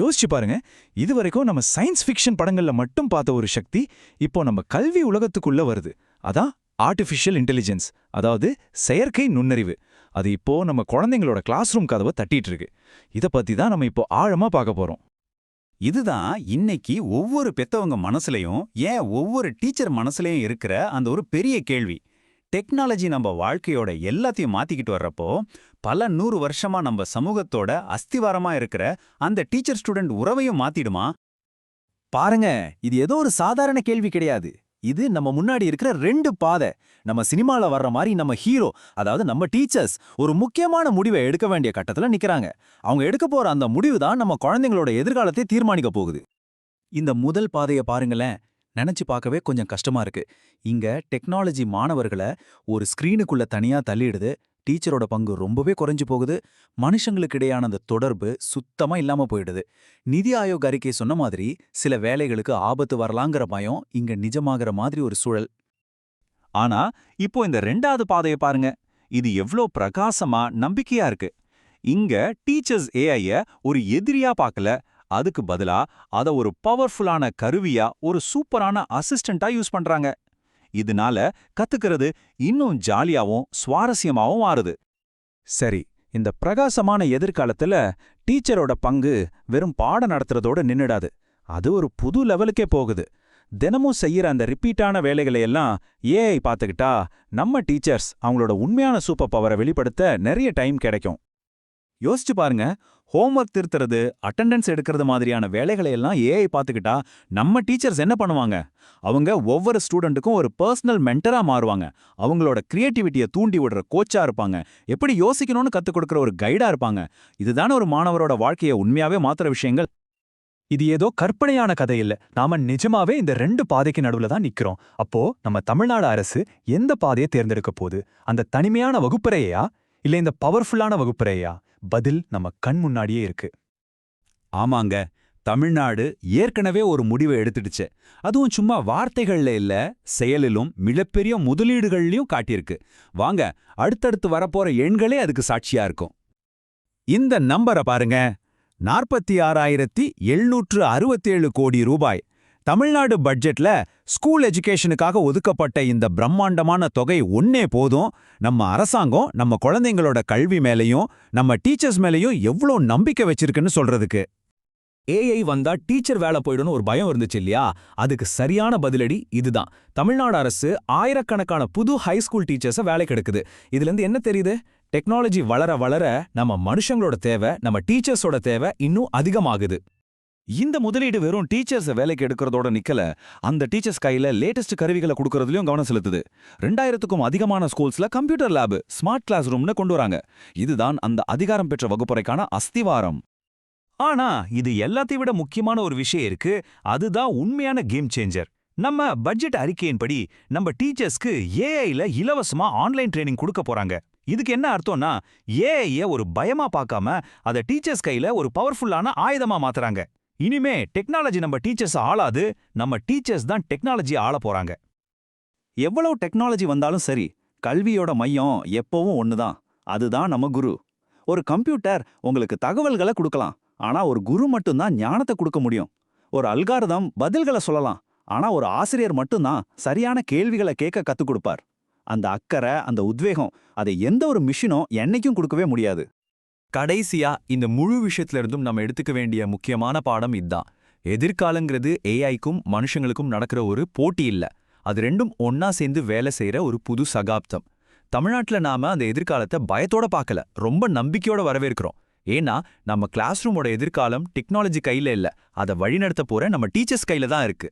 யோசிச்சு பாருங்க. இதுவரைக்கும் நம்ம சயின்ஸ் ஃபிக்ஷன் படங்கள்ல மட்டும் பார்த்த ஒரு சக்தி இப்போ நம்ம கல்வி உலகத்துக்குள்ள வருது. அதான் ஆர்டிஃபிஷியல் இன்டெலிஜென்ஸ் அதாவது செயற்கை நுண்ணறிவு. அது இப்போ நம்ம குழந்தைங்களோட கிளாஸ் ரூம் கதவை தட்டிட்டு இருக்கு. இத பத்தி தான் நம்ம இப்போ ஆழமா பார்க்க போறோம். இதுதான் இன்னைக்கு ஒவ்வொரு பெத்தவங்க மனசுலயும் ஏன் ஒவ்வொரு டீச்சர் மனசுலயும் இருக்கிற அந்த ஒரு பெரிய கேள்வி. டெக்னாலஜி நம்ம வாழ்க்கையோட எல்லாத்தையும் மாத்திக்கிட்டு வர்றப்போ பல நூறு வருஷமா நம்ம சமூகத்தோட அஸ்திவாரமா இருக்கிற அந்த டீச்சர் ஸ்டூடெண்ட் உறவையும் மாத்திடுமா? பாருங்க இது ஏதோ ஒரு சாதாரண கேள்வி கிடையாது. இது நம்ம முன்னாடி இருக்கிற ரெண்டு பாதை. நம்ம சினிமால வர்ற மாதிரி நம்ம ஹீரோ அதாவது நம்ம டீச்சர்ஸ் ஒரு முக்கியமான முடிவை எடுக்க வேண்டிய கட்டத்துல நிக்கறாங்க. அவங்க எடுக்க போகிற அந்த முடிவு தான் நம்ம குழந்தைங்களோட எதிர்காலத்தை தீர்மானிக்க போகுது. இந்த முதல் பாதைய பாருங்களேன். நினைச்சு பார்க்கவே கொஞ்சம் கஷ்டமா இருக்கு. இங்க டெக்னாலஜி மாணவர்களை ஒரு ஸ்கிரீனுக்குள்ள தனியா தள்ளிடுது. டீச்சரோட பங்கு ரொம்பவே குறைஞ்சு போகுது. மனுஷங்களுக்கு இடையான அந்த தொடர்பு சுத்தமா இல்லாம போயிடுது. நிதி ஆயோக் அறிக்கை சொன்ன மாதிரி சில வேலைகளுக்கு ஆபத்து வரலாங்கிற பயம் இங்க நிஜமாகிற மாதிரி ஒரு சூழல். ஆனா இப்போ இந்த ரெண்டாவது பாதையை பாருங்க. இது எவ்ளோ பிரகாசமா நம்பிக்கையா இருக்கு. இங்க டீச்சர்ஸ் ஏஐய ஒரு எதிரியா பார்க்கல அதுக்கு பதிலா அத ஒரு பவர்ஃபுல்லான கருவியா ஒரு சூப்பரான அசிஸ்டண்டா யூஸ் பண்றாங்க. இதனால கத்துக்கிறது இன்னும் ஜாலியாவும் சுவாரஸ்யமாவும் மாறுது சரி இந்த பிரகாசமான எதிர்காலத்துல டீச்சரோட பங்கு வெறும் பாடம் நடத்துறதோட நின்னுடாது. அது ஒரு புது லெவலுக்கே போகுது. தினமும் செய்யற அந்த ரிப்பீட்டான வேலைகளை எல்லாம் ஏஐ பார்த்துக்கிட்டா நம்ம டீச்சர்ஸ் அவங்களோட உண்மையான சூப்பர் பவரை வெளிப்படுத்த நிறைய டைம் கிடைக்கும். யோசிச்சு பாருங்க ஹோம்ஒர்க் திருத்துறது அட்டெண்டன்ஸ் எடுக்கிறது மாதிரியான வேலைகளை எல்லாம் ஏஐ பார்த்துக்கிட்டா நம்ம டீச்சர்ஸ் என்ன பண்ணுவாங்க? அவங்க ஒவ்வொரு ஸ்டூடெண்ட்டுக்கும் ஒரு பர்சனல் மென்டரா மாறுவாங்க. அவங்களோட கிரியேட்டிவிட்டியை தூண்டி விடுற கோச்சா இருப்பாங்க. எப்படி யோசிக்கணும்னு கற்றுக் கொடுக்குற ஒரு கைடா இருப்பாங்க. இதுதான ஒரு மாணவரோட வாழ்க்கையை உண்மையாவே மாத்துற விஷயங்கள். இது ஏதோ கற்பனையான கதை இல்ல. நாம நிஜமாவே இந்த ரெண்டு பாதைக்கு நடுவுல தான் நிக்கிறோம். அப்போ நம்ம தமிழ்நாடு அரசு எந்த பாதையை தேர்ந்தெடுக்க போகுது? அந்த தனிமையான வகுப்பறையா? இல்ல இந்த பவர்ஃபுல்லான வகுப்பறையா? பதில் நம்ம கண் முன்னாடியே இருக்கு. ஆமாங்க தமிழ்நாடு ஏற்கனவே ஒரு முடிவை எடுத்துடுச்சு. அதுவும் சும்மா வார்த்தைகள்ல இல்ல செயலிலும் மிகப்பெரிய முதலீடுகள்லயும் காட்டியிருக்கு. வாங்க அடுத்தடுத்து வரப்போற எண்களே அதுக்கு சாட்சியா இருக்கும். இந்த நம்பரை பாருங்க. நாற்பத்தி ஆறாயிரத்தி எழுநூற்று அறுபத்தேழு கோடி ரூபாய். தமிழ்நாடு பட்ஜெட்ல ஸ்கூல் எஜுகேஷனுக்காக ஒதுக்கப்பட்ட இந்த பிரம்மாண்டமான தொகை ஒன்னே போதும். நம்ம அரசாங்கம் நம்ம குழந்தைங்களோட கல்வி மேலையும் நம்ம டீச்சர்ஸ் மேலையும் எவ்வளோ நம்பிக்கை வச்சிருக்குன்னு சொல்றதுக்கு. ஏஐ வந்தா டீச்சர் வேலை போயிடும்னு ஒரு பயம் இருந்துச்சு இல்லையா? அதுக்கு சரியான பதிலடி இதுதான். தமிழ்நாடு அரசு ஆயிரக்கணக்கான புது ஹைஸ்கூல் டீச்சர்ஸை வேலைக்கு எடுக்குது. இதுல இருந்து என்ன தெரியுது? டெக்னாலஜி வளர வளர நம்ம மனுஷங்களோட தேவை நம்ம டீச்சர்ஸோட தேவை இன்னும் அதிகமாகுது. இந்த முதலீடு வெறும் டீச்சர்ஸை வேலைக்கு எடுக்கிறதோட நிக்கல. அந்த டீச்சர்ஸ் கையில லேட்டஸ்ட் கருவிகளை கொடுக்கறதுலயும் கவனம் செலுத்துது. ரெண்டாயிரத்துக்கும் அதிகமான ஸ்கூல்ஸ்ல கம்ப்யூட்டர் லேப் ஸ்மார்ட் கிளாஸ் ரூம்னு கொண்டு வராங்க. இதுதான் அந்த அதிகாரம் பெற்ற வகுப்பறைக்கான அஸ்திவாரம். ஆனா இது எல்லாத்தையும் விட முக்கியமான ஒரு விஷயம் இருக்கு. அதுதான் உண்மையான கேம் சேஞ்சர் நம்ம பட்ஜெட் அறிக்கையின்படி நம்ம டீச்சர்ஸ்க்கு ஏஐல இலவசமா ஆன்லைன் ட்ரைனிங் கொடுக்க போறாங்க. இதுக்கு என்ன அர்த்தம்னா ஏஐய ஒரு பயமா பார்க்காம அதை டீச்சர்ஸ் கையில ஒரு பவர்ஃபுல்லான ஆயுதமா மாத்துறாங்க. இனிமே டெக்னாலஜி நம்ம டீச்சர்ஸ் ஆளாது நம்ம டீச்சர்ஸ் தான் டெக்னாலஜி ஆள போறாங்க. எவ்வளவு டெக்னாலஜி வந்தாலும் சரி கல்வியோட மையம் எப்பவும் ஒண்ணுதான். அதுதான் நம்ம குரு. ஒரு கம்ப்யூட்டர் உங்களுக்கு தகவல்களை கொடுக்கலாம். ஆனா ஒரு குரு மட்டும்தான் ஞானத்தை கொடுக்க முடியும். ஒரு அல்காரதம் பதில்களை சொல்லலாம். ஆனா ஒரு ஆசிரியர் மட்டும்தான் சரியான கேள்விகளை கேட்க கத்துக் கொடுப்பார். அந்த அக்கறை அந்த உத்வேகம் அதை எந்த ஒரு மிஷினும் என்னைக்கும் கொடுக்கவே முடியாது. கடைசியா இந்த முழு விஷயத்துல இருந்தும் நம்ம எடுத்துக்க வேண்டிய முக்கியமான பாடம் இதுதான் எதிர்காலங்கிறது ஏஐக்கும் மனுஷங்களுக்கும் நடக்கிற ஒரு போட்டி இல்ல. அது ரெண்டும் ஒன்னா சேர்ந்து வேலை செய்யற ஒரு புது சகாப்தம். தமிழ்நாட்டுல நாம அந்த எதிர்காலத்தை பயத்தோட பார்க்கல. ரொம்ப நம்பிக்கையோட வரவேற்கிறோம். ஏன்னா நம்ம கிளாஸ் ரூமோட எதிர்காலம் டெக்னாலஜி கையில இல்ல. அதை வழிநடத்த போற நம்ம டீச்சர்ஸ் கையில தான் இருக்கு.